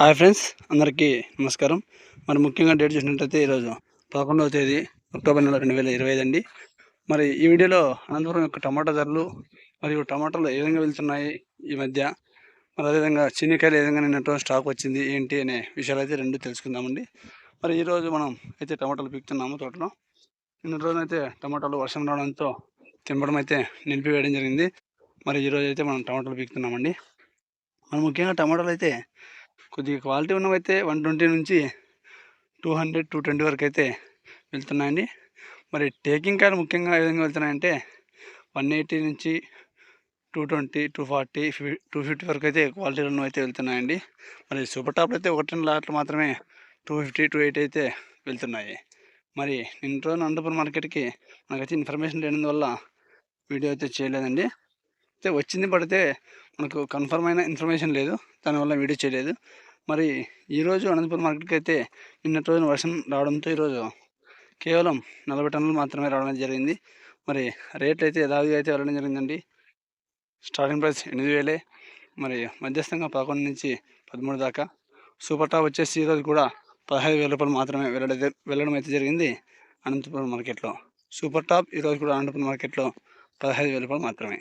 Hi friends అందరికీ నమస్కారం. మరి ముఖ్యంగా డేట్ చూసినట్టయితే ఈరోజు పదకొండవ తేదీ అక్టోబర్ నెల రెండు వేల ఇరవై ఐదు అండి. మరి ఈ వీడియోలో అనంతపురం యొక్క టమాటా ధరలు మరియు టమాటాలు ఏ విధంగా వెళ్తున్నాయి ఈ మధ్య? మరి అదేవిధంగా చిన్నికాయలు ఏ విధంగా నిన్నట్టు స్టాక్ వచ్చింది ఏంటి అనే విషయాలు అయితే రెండు తెలుసుకుందామండి. మరి ఈరోజు మనం అయితే టమాటాలు పీకుతున్నాము తోటలో. నిన్న రోజునైతే టమాటాలు వర్షం రావడంతో తినడం అయితే నిలిపివేయడం జరిగింది. మరి ఈరోజు అయితే మనం టమాటాలు పీకుతున్నామండి. మరి ముఖ్యంగా టమాటాలు అయితే కొద్దిగా క్వాలిటీ ఉన్నవైతే వన్ ట్వంటీ నుంచి టూ హండ్రెడ్ టూ ట్వంటీ వరకు అయితే వెళ్తున్నాయండి. మరి టేకింగ్ కాయలు ముఖ్యంగా ఏ విధంగా వెళ్తున్నాయంటే వన్ ఎయిటీ నుంచి two twenty two forty two fifty వరకు అయితే క్వాలిటీ ఉన్నవి అయితే వెళ్తున్నాయండి. మరి సూపర్ టాప్లు అయితే ఒకటి రెండు లాట్లు మాత్రమే టూ ఫిఫ్టీ టూ ఎయిటీ అయితే వెళ్తున్నాయి. మరి నిన్న రోజున అనంతపురం మార్కెట్కి మనకైతే ఇన్ఫర్మేషన్ లేనందువల్ల వీడియో అయితే చేయలేదండి. అయితే వచ్చింది పడితే మనకు కన్ఫర్మ్ అయిన ఇన్ఫర్మేషన్ లేదు. దానివల్ల వీడియో చేయలేదు. మరి ఈరోజు అనంతపురం మార్కెట్కి అయితే నిన్నటి రోజున వర్షం రావడంతో ఈరోజు కేవలం నలభై టన్నులు మాత్రమే రావడం జరిగింది. మరి రేట్లు అయితే యథావిధిగా అయితే వెళ్ళడం జరిగిందండి. స్టార్టింగ్ ప్రైస్ ఎనిమిది వేలే. మరి మధ్యస్థంగా పదకొండు నుంచి పదమూడు దాకా. సూపర్ టాప్ వచ్చేసి ఈరోజు కూడా పదహైదు వేల రూపాయలు మాత్రమే వెళ్ళడం వెళ్ళడం అయితే జరిగింది అనంతపురం మార్కెట్లో. సూపర్ టాప్ ఈరోజు కూడా అనంతపురం మార్కెట్లో పదహైదు వేల రూపాయలు మాత్రమే.